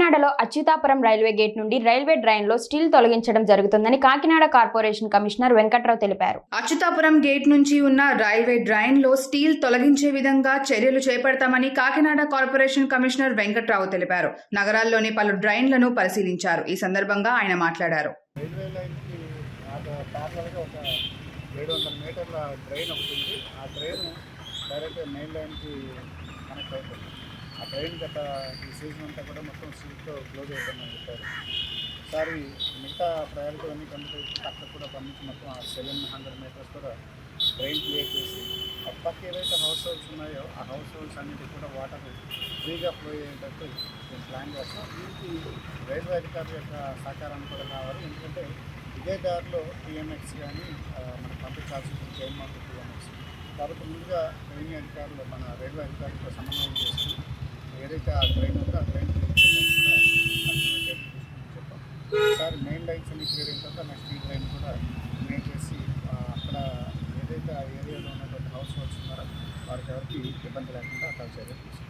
కాకినాడలో Atchutapuram railway gate నుండి railway డ్రైన్లో స్టీల్ తొలగించడం జరుగుతుందని కాకినాడ కార్పొరేషన్ కమిషనర్ వెంకట్రావు తెలిపారు. అచ్యుతాపురం గేట్ నుంచి ఉన్న రైల్వే డ్రైన్లో స్టీల్ తొలగించే విధంగా చర్యలు చేపడతామని కాకినాడ కార్పొరేషన్ కమిషనర్ వెంకట్రావు తెలిపారు. నగరాల్లోని పలు డ్రైన్లను పరిశీలించారు. ఈ సందర్భంగా ఆయన మాట్లాడారు. ఏడు వందల మీటర్ల ట్రైన్ ఒకటి ఉంది. ఆ ట్రైన్ డైరెక్ట్ మెయిన్ లైన్కి కనెక్ట్ అవుతుంది. ట్రైన్ గత ఈ సీజన్ అంతా కూడా మొత్తం సీట్తో క్లోజ్ అవుతుందని చెప్పారు. ఒకసారి మిగతా ప్రయాణికులు అన్ని కంప్లీట్ అక్కడ కూడా పంపించి మొత్తం ఆ సెవెన్ హండ్రెడ్ మీటర్స్ కూడా ట్రైన్ క్లియర్ చేసి అటు పక్క ఏవైతే హౌస్ హోల్డ్స్ ఉన్నాయో ఆ హౌస్ హోల్డ్స్ అన్నిటి కూడా వాటర్ ఫ్రీగా ఫ్లో అయ్యేటట్టు మేము ప్లాన్ చేస్తాం. దీనికి రైల్వే అధికారుల యొక్క సహకారాన్ని కూడా కావాలి ఎందుకంటే ఇదే దారిలో టీఎంఎక్స్ కానీ మనం పంపించాల్సి ఉంటుంది జైన్ మార్కెట్ టీఎంఎక్స్ కాబట్టి ముందుగా రెవెన్యూ అధికారులు మన రైల్వే అధికారులతో సమన్వయం చేసి ఏదైతే ఆ ట్రైన్ ఉందో ఆ ట్రైన్ చెప్పాం. మెయిన్ లైన్స్ అన్ని క్లియర్ అయిన తర్వాత నెక్స్ట్ ఈ ట్రైన్ కూడా మెయిన్ చేసి అక్కడ ఏదైతే ఆ ఏరియాలో ఉన్నటువంటి హౌస్ హోల్డ్స్ ఉన్నారో వారికి ఎవరికి ఇబ్బంది లేకుండా అక్కడ చర్యలు